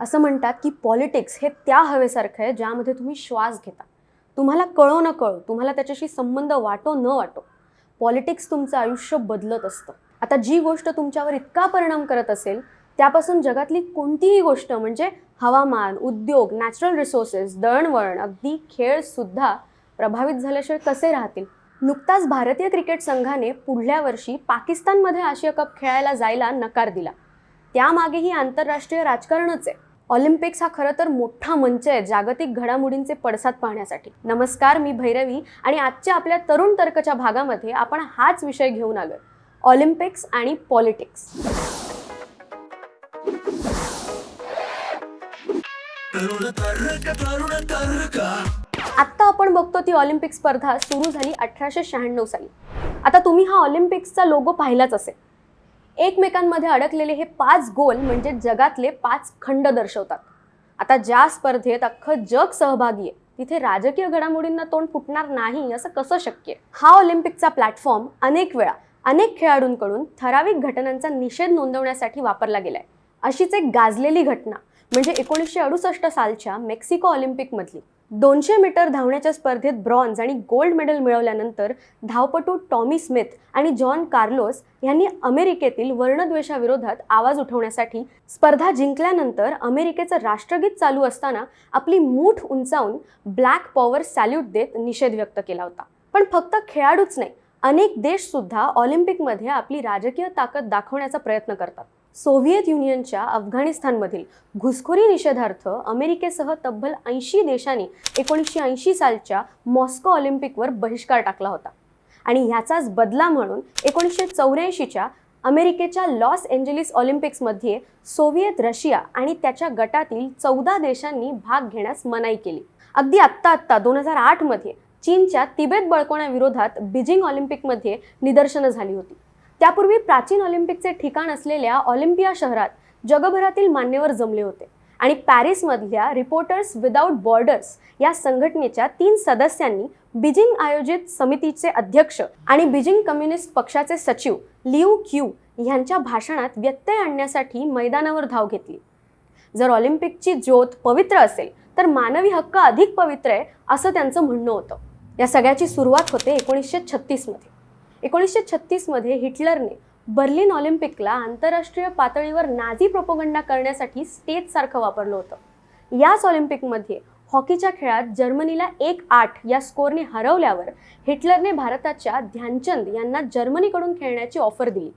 असं म्हणतात की पॉलिटिक्स हे त्या हवेसारखं आहे ज्यामध्ये तुम्ही श्वास घेता. तुम्हाला कळो न कळो तुम्हाला त्याच्याशी संबंध वाटो न वाटो. पॉलिटिक्स तुमचं आयुष्य बदलत असतं. आता जी गोष्ट तुमच्यावर इतका परिणाम करत असेल त्यापासून जगातली कोणतीही गोष्ट म्हणजे हवामान उद्योग नॅचरल रिसोर्सेस दळणवळण अगदी खेळ सुद्धा प्रभावित झाल्याशिवाय कसे राहतील? नुकताच भारतीय क्रिकेट संघाने पुढल्या वर्षी पाकिस्तानमध्ये आशिया कप खेळायला जायला नकार दिला. त्यामागेही आंतरराष्ट्रीय राजकारणच आहे. ऑलिम्पिक्स हा खरं तर मोठा मंच आहे जागतिक घडामोडींचे पडसाद पाहण्यासाठी. नमस्कार मी भैरवी आणि आजच्या आपल्या तरुण तर्कच्या भागामध्ये आपण हाच विषय घेऊन आलोय. ऑलिम्पिक्स आणि पॉलिटिक्स. आत्ता आपण बघतो ती ऑलिम्पिक स्पर्धा सुरू झाली अठराशे शहाण्णव साली. आता तुम्ही हा ऑलिम्पिक्सचा लोगो पाहिलाच असेल. एकमेकांमध्ये अडकलेले हे पाच गोल म्हणजे जगातले पाच खंड दर्शवतात. आता ज्या स्पर्धेत अख्खं जग सहभागी आहे तिथे राजकीय घडामोडींना तोंड फुटणार नाही असं कसं शक्य आहे? हा ऑलिम्पिकचा प्लॅटफॉर्म अनेक वेळा अनेक खेळाडूंकडून ठराविक घटनांचा निषेध नोंदवण्यासाठी वापरला गेलाय. अशीच एक गाजलेली घटना म्हणजे एकोणीसशे अडुसष्ट सालच्या मेक्सिको ऑलिम्पिकमधली. दोनशे मीटर धावण्याच्या स्पर्धेत ब्रॉन्झ आणि गोल्ड मेडल मिळवल्यानंतर धावपटू टॉमी स्मिथ आणि जॉन कार्लोस यांनी अमेरिकेतील वर्णद्वेषाविरोधात आवाज उठवण्यासाठी स्पर्धा जिंकल्यानंतर अमेरिकेचं राष्ट्रगीत चालू असताना आपली मूठ उंचावून ब्लॅक पॉवर सॅल्यूट देत निषेध व्यक्त केला होता. पण फक्त खेळाडूच नाही अनेक देशसुद्धा ऑलिम्पिकमध्ये आपली राजकीय ताकद दाखवण्याचा प्रयत्न करतात. सोव्हिएत युनियनच्या अफगाणिस्तानमधील घुसखोरी निषेधार्थ अमेरिकेसह तब्बल ऐंशी देशांनी एकोणीसशे ऐंशी सालच्या मॉस्को ऑलिम्पिकवर बहिष्कार टाकला होता. आणि ह्याचाच बदला म्हणून एकोणीसशे चौऱ्याऐंशीच्या अमेरिकेच्या लॉस एंजलिस ऑलिम्पिक्समध्ये सोव्हिएत रशिया आणि त्याच्या गटातील चौदा देशांनी भाग घेण्यास मनाई केली. अगदी आत्ता आत्ता दोन हजार आठमध्ये चीनच्या तिबेत बळकवण्याविरोधात बीजिंग ऑलिम्पिकमध्ये निदर्शनं झाली होती. त्यापूर्वी प्राचीन ऑलिम्पिकचे ठिकाण असलेल्या ऑलिम्पिया शहरात जगभरातील मान्यवर जमले होते आणि पॅरिसमधल्या रिपोर्टर्स विदाऊट बॉर्डर्स या संघटनेच्या तीन सदस्यांनी बीजिंग आयोजित समितीचे अध्यक्ष आणि बीजिंग कम्युनिस्ट पक्षाचे सचिव लिऊ क्यू यांच्या भाषणात व्यत्यय आणण्यासाठी मैदानावर धाव घेतली. जर ऑलिम्पिकची ज्योत पवित्र असेल तर मानवी हक्क अधिक पवित्र आहे असं त्यांचं म्हणणं होतं. या सगळ्याची सुरुवात होते एकोणीसशे छत्तीसमध्ये एकोणीसशे छत्तीसमध्ये हिटलरने बर्लिन ऑलिम्पिकला आंतरराष्ट्रीय पातळीवर नाझी प्रोपोगंडा करण्यासाठी स्टेजसारखं वापरलं होतं. याच ऑलिम्पिकमध्ये हॉकीच्या खेळात जर्मनीला एक आठ या स्कोरने हरवल्यावर हिटलरने भारताच्या ध्यानचंद यांना जर्मनीकडून खेळण्याची ऑफर दिली.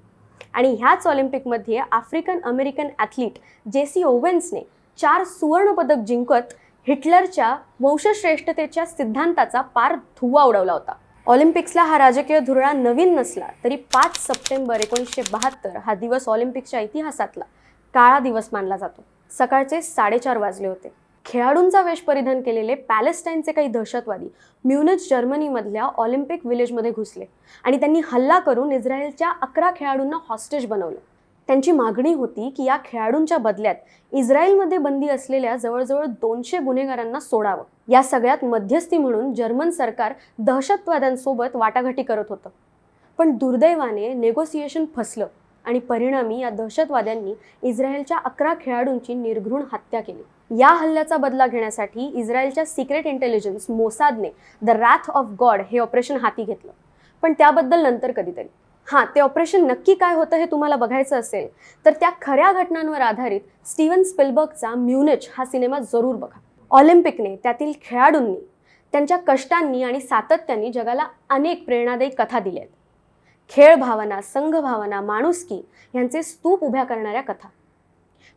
आणि ह्याच ऑलिम्पिकमध्ये आफ्रिकन अमेरिकन ॲथलीट जेसी ओवेन्सने चार सुवर्णपदक जिंकत हिटलरच्या वंशश्रेष्ठतेच्या सिद्धांताचा पार धुवा उडवला होता. ऑलिम्पिक्सला हा राजकीय धुरळा नवीन नसला तरी पाच सप्टेंबर एकोणीसशे बहात्तर हा दिवस ऑलिम्पिकच्या इतिहासातला काळा दिवस मानला जातो. सकाळचे साडेचार वाजले होते. खेळाडूंचा वेश परिधान केलेले पॅलेस्टाईनचे काही दहशतवादी म्युनिच जर्मनीमधल्या ऑलिम्पिक विलेजमध्ये घुसले आणि त्यांनी हल्ला करून इस्रायलच्या अकरा खेळाडूंना हॉस्टेज बनवलं. त्यांची मागणी होती की या खेळाडूंच्या बदल्यात इस्रायलमध्ये बंदी असलेल्या जवळजवळ दोनशे गुन्हेगारांना सोडावं. या सगळ्यात मध्यस्थी म्हणून जर्मन सरकार दहशतवाद्यांसोबत वाटाघाटी करत होतं. पण दुर्दैवाने नेगोसिएशन फसलं आणि परिणामी या दहशतवाद्यांनी इस्रायलच्या अकरा खेळाडूंची निर्घृण हत्या केली. या हल्ल्याचा बदला घेण्यासाठी इस्रायलच्या सिक्रेट इंटेलिजन्स मोसादने द रॅथ ऑफ गॉड हे ऑपरेशन हाती घेतलं. पण त्याबद्दल नंतर कधीतरी. हां ते ऑपरेशन नक्की काय होतं हे तुम्हाला बघायचं असेल तर त्या खऱ्या घटनांवर आधारित स्टीवन स्पिलबर्गचा म्युनिच हा सिनेमा जरूर बघा. ऑलिम्पिकने त्यातील खेळाडूंनी त्यांच्या कष्टांनी आणि सातत्याने जगाला अनेक प्रेरणादायी कथा दिल्या आहेत. खेळ भावना संघ भावना माणुसकी यांचे स्तूप उभ्या करणाऱ्या कथा.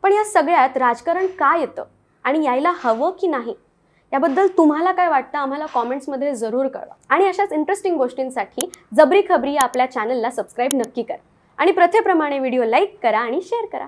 पण या सगळ्यात राजकारण का येतं आणि यायला हवं की नाही याबद्दल तुम्हाला काय वाटतं आम्हाला कॉमेंट्समध्ये जरूर कळवा. आणि अशाच इंटरेस्टिंग गोष्टींसाठी जबरी खबरी या आपल्या चॅनलला सबस्क्राईब नक्की करा. आणि प्रथेप्रमाणे व्हिडिओ लाईक करा आणि शेअर करा.